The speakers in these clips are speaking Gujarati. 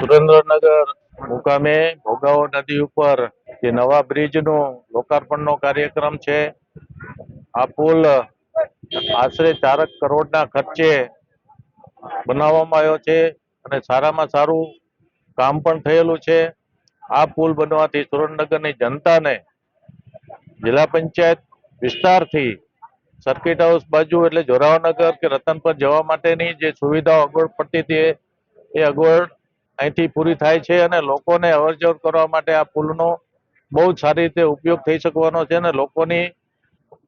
સુરેન્દ્રનગર મુકામે ભોગાવો નદી ઉપર જે નવા બ્રિજનું લોકાર્પણનો કાર્યક્રમ છે, આ પુલ આશરે ચારક કરોડના ખર્ચે બનાવવામાં આવ્યો છે અને સારામાં સારું કામ પણ થયેલું છે. આ પુલ બનવાથી સુરેન્દ્રનગરની જનતાને જિલ્લા પંચાયત વિસ્તારથી સર્કિટ હાઉસ બાજુ એટલે જોરાવનગર કે રતનપર જવા માટેની જે સુવિધાઓ અગવડ પડતી હતી એ- અગવડ અહીંથી પૂરી થાય છે અને લોકોને અવર જવર કરવા માટે આ પુલનો બહુ સારી રીતે ઉપયોગ થઈ શકવાનો છે અને લોકોની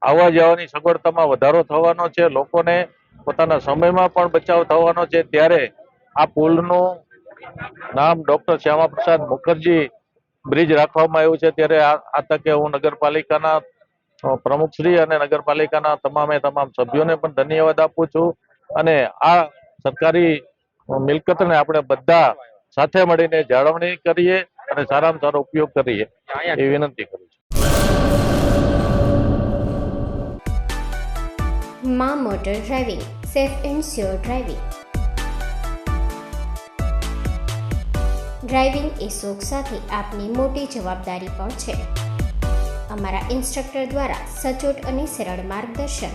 આવવા જવાની સગવડતામાં વધારો થવાનો છે. લોકોને પોતાના સમયમાં પણ બચાવ થવાનો છે. ત્યારે આ પુલનું નામ ડોક્ટર શ્યામાપ્રસાદ મુખર્જી બ્રિજ રાખવામાં આવ્યું છે. ત્યારે આ તકે હું નગરપાલિકાના પ્રમુખશ્રી અને નગરપાલિકાના તમામે તમામ સભ્યોને પણ ધન્યવાદ આપું છું. અને આ સરકારી મિલકતને આપણે બધા સાથે મળીને જાળવણી કરીએ અને સારામાં સારો ઉપયોગ કરીએ એ વિનંતી કરું છું. મા motor driving, safe and sure driving. Driving એ શોખ સાથે આપની મોટી જવાબદારી પણ છે. અમારા ઇન્સ્ટ્રક્ટર દ્વારા સચોટ અને સરળ માર્ગદર્શન.